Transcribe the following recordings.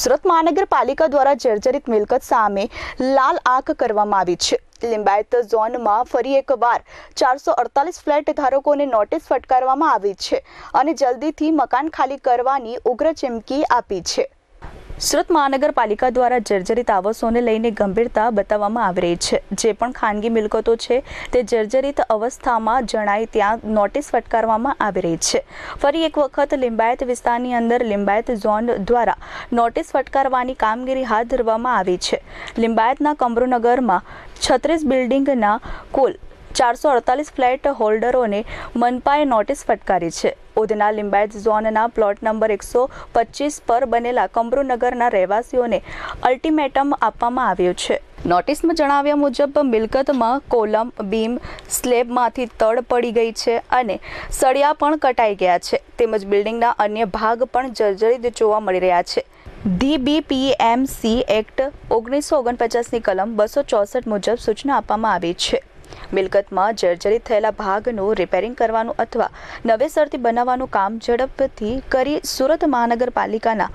સુરત મહાનગરપાલિકા દ્વારા જર્જરિત મિલકત સામે લાલ આંખ કરવામાં આવી છે. લિંબાયત ઝોનમાં ફરી એકવાર ચારસો અડતાલીસ ફ્લેટ ધારકોને નોટિસ ફટકારવામાં આવી છે અને જલ્દીથી મકાન ખાલી કરવાની ઉગ્ર ચીમકી આપી છે. સુરત મહાનગરપાલિકા દ્વારા જર્જરિત આવાસોને લઈને ગંભીરતા બતાવવામાં આવી રહી છે. જે પણ ખાનગી મિલકતો છે તે જર્જરિત અવસ્થામાં જણાય ત્યાં નોટિસ ફટકારવામાં આવી રહી છે. ફરી એક વખત લિંબાયત વિસ્તારની અંદર લિંબાયત ઝોન દ્વારા નોટિસ ફટકારવાની કામગીરી હાથ ધરવામાં આવી છે. લિંબાયતના કમરૂનગરમાં છત્રીસ બિલ્ડિંગના કુલ ચારસો અડતાલીસ ફ્લેટ હોલ્ડરોને મનપાએ નોટિસ ફટકારી છે. ઉધના લિંબાયત ઝોનના પ્લોટ નંબર એકસો પચીસ પર બનેલા કમરૂનગરના રહેવાસીઓને અલ્ટિમેટમ આપવામાં આવ્યું છે. નોટિસમાં જણાવ્યા મુજબ, મિલકતમાં કોલમ, બીમ, સ્લેબમાંથી તડ પડી ગઈ છે અને સળિયા પણ કટાઈ ગયા છે. તેમજ બિલ્ડિંગના અન્ય ભાગ પણ જર્જરિત જોવા મળી રહ્યા છે. ડીબીપીએમસી એક્ટ ઓગણીસો ઓગણપચાસની કલમ બસો ચોસઠ મુજબ સૂચના આપવામાં આવી છે. મિલકતમાં જર્જરિત થયેલા ભાગનું રિપેરિંગ કરવાનું અથવા નવેસરથી બનાવવાનું કામ ઝડપથી કરી સુરત મહાનગરપાલિકાના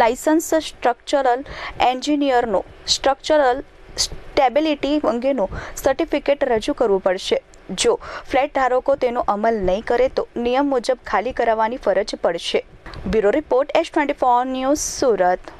લાયસન્સ સ્ટ્રક્ચરલ એન્જિનિયરનું સ્ટ્રક્ચરલ સ્ટેબિલિટી અંગેનું સર્ટિફિકેટ રજૂ કરવું પડશે. જો ફ્લેટ ધારકો તેનો અમલ નહીં કરે તો નિયમ મુજબ ખાલી કરાવવાની ફરજ પડશે. Bureau report S twenty four news Surat.